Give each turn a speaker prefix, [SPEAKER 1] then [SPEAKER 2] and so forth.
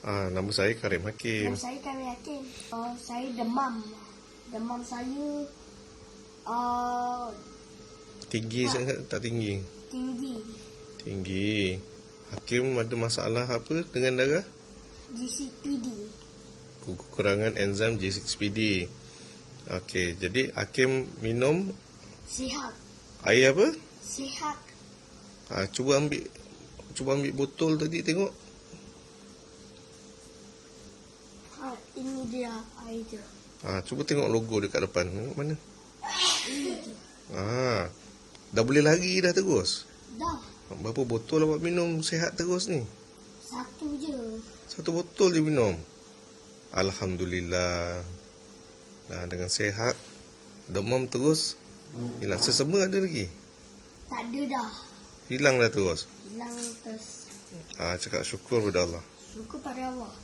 [SPEAKER 1] Ah, nama saya Karim Hakim.
[SPEAKER 2] Nama saya Kami Hakim. Uh, saya demam. Demam saya uh,
[SPEAKER 1] Tinggi sangat tak tinggi?
[SPEAKER 2] tinggi.
[SPEAKER 1] Tinggi. Hakim ada masalah apa dengan darah?
[SPEAKER 2] GCPD.
[SPEAKER 1] Kekurangan enzim G6PD. Okey, jadi Hakim minum
[SPEAKER 2] Sihat.
[SPEAKER 1] air apa?
[SPEAKER 2] Sihat.
[SPEAKER 1] Ha, cuba ambil cuba ambil botol tadi tengok.
[SPEAKER 2] Ha, ini dia air dia.
[SPEAKER 1] Ha, cuba tengok logo dekat depan. Tengok mana? Ha, dah boleh lari dah terus.
[SPEAKER 2] Dah.
[SPEAKER 1] Berapa botol awak minum sehat terus ni?
[SPEAKER 2] Satu je.
[SPEAKER 1] Satu botol je minum. Alhamdulillah. Nah, dengan sehat. Demam terus. Hilang. Sesama ada lagi.
[SPEAKER 2] Tak ada dah.
[SPEAKER 1] Hilang dah terus.
[SPEAKER 2] Hilang terus.
[SPEAKER 1] Ah, cakap syukur pada Allah.
[SPEAKER 2] Syukur pada Allah.